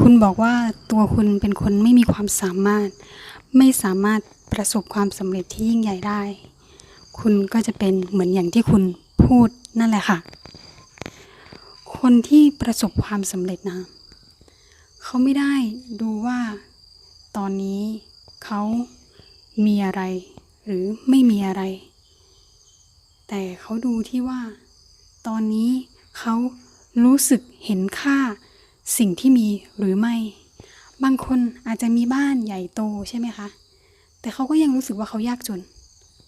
คุณบอกว่าตัวคุณเป็นคนไม่มีความสามารถ ไม่สามารถประสบความสำเร็จที่ยิ่งใหญ่ได้ คุณก็จะเป็นเหมือนอย่างที่คุณพูดนั่นแหละค่ะ คนที่ประสบความสำเร็จนะ เขาไม่ได้ดูว่าตอนนี้เขามีอะไร หรือไม่มีอะไร แต่เขาดูที่ว่า ตอนนี้เขารู้สึกเห็นค่า สิ่งที่มีหรือไม่ บางคนอาจจะมีบ้านใหญ่โตใช่ไหมคะ แต่เขาก็ยังรู้สึกว่าเขายากจน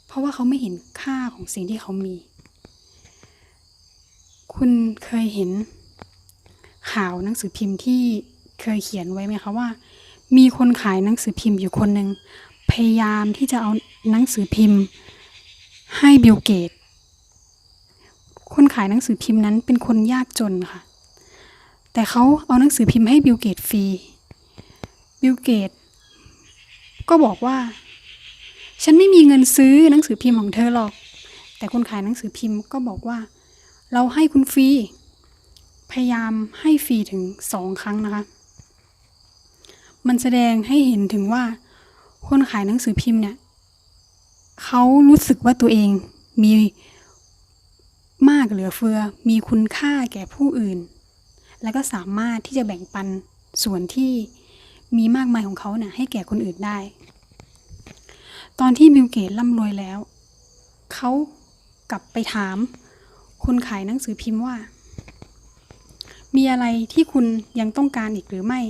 เพราะว่าเขาไม่เห็นค่าของสิ่งที่เขามี คุณเคยเห็นข่าวหนังสือพิมพ์ที่เคยเขียนไว้ไหมคะว่า มีคนขายหนังสือพิมพ์อยู่คนหนึ่งพยายามที่จะเอาหนังสือพิมพ์ให้บิลเกต คนขายหนังสือพิมพ์นั้นเป็นคนยากจนค่ะ แต่เขาเอาหนังสือพิมพ์ให้บิลเกตฟรี บิลเกตก็บอกว่า ฉันไม่มีเงินซื้อหนังสือพิมพ์ของเธอหรอก แต่คนขายหนังสือพิมพ์ก็บอกว่า เราให้คุณฟรี พยายามให้ฟรีถึงสองครั้งนะคะ มันแสดงให้เห็นถึงว่า คนขายหนังสือพิมพ์เนี่ยเขารู้สึกว่าตัวเองมีมากเหลือเฟือ มีคุณค่าแก่ผู้อื่น แล้วก็สามารถที่จะแบ่งปันส่วนที่มีมากมายของเขาเนี่ยให้แก่คนอื่นได้ ตอนที่บิลเกตร่ำรวยแล้ว เขากลับไปถาม คนขายหนังสือพิมพ์ว่า มีอะไรที่คุณยังต้องการอีกหรือไม่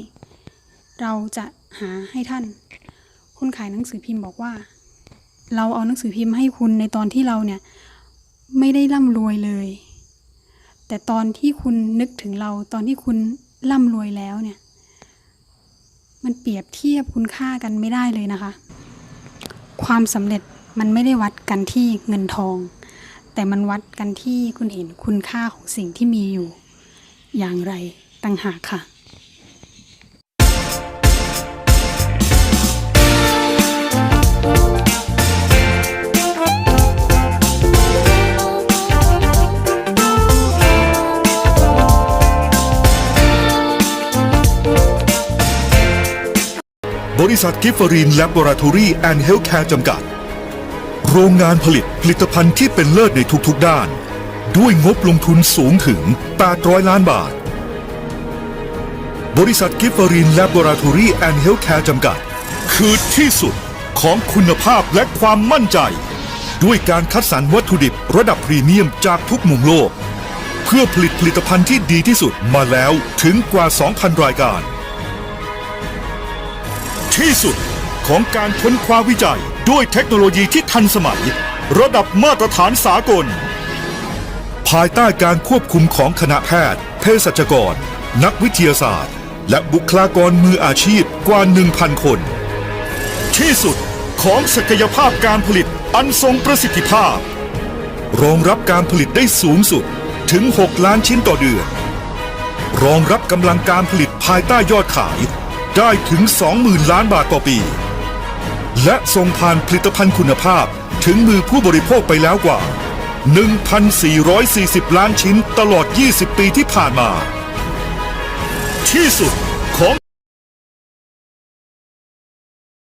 เราจะหาให้ท่าน คนขายหนังสือพิมพ์บอกว่า เราเอาหนังสือพิมพ์ให้คุณในตอนที่เราเนี่ย ไม่ได้ร่ำรวยเลย แต่ตอนที่คุณนึกถึงเราตอนที่คุณร่ำรวยแล้วเนี่ย มันเปรียบเทียบคุณค่ากันไม่ได้เลยนะคะ ความสำเร็จมันไม่ได้วัดกันที่เงินทอง แต่มันวัดกันที่คุณเห็นคุณค่าของสิ่งที่มีอยู่ อย่างไรต่างหากค่ะ บริษัทกิฟฟรีนแลบอราทอรี่แอนด์เฮลท์แคร์จำกัด โรงงานผลิตผลิตภัณฑ์ที่เป็นเลิศในทุกๆด้าน ด้วยงบลงทุนสูงถึง 800 ล้านบาท บริษัทกิฟฟรีนแลบอราทอรี่แอนด์เฮลท์แคร์จำกัด คือที่สุดของคุณภาพและความมั่นใจ ด้วยการคัดสรรวัตถุดิบระดับพรีเมียมจากทุกมุมโลก เพื่อผลิตผลิตภัณฑ์ที่ดีที่สุดมาแล้วถึงกว่า 2,000 รายการ ที่สุดของการค้นคว้าวิจัยด้วยเทคโนโลยีที่ทันสมัย ระดับมาตรฐานสากล ภายใต้การควบคุมของคณะแพทย์ เภสัชกร นักวิทยาศาสตร์ และบุคลากรมืออาชีพกว่า 1,000 คน ที่สุดของศักยภาพการผลิตอันทรงประสิทธิภาพ รองรับการผลิตได้สูงสุดถึง 6 ล้านชิ้นต่อเดือน รองรับกำลังการผลิตภายใต้ยอดขาย ได้ถึง 20,000 ล้านบาทต่อปี และส่งผ่านผลิตภัณฑ์คุณภาพถึงมือผู้บริโภคไปแล้วกว่า 1,440 ล้านชิ้นตลอด 20 ปีที่ผ่านมา ที่สุด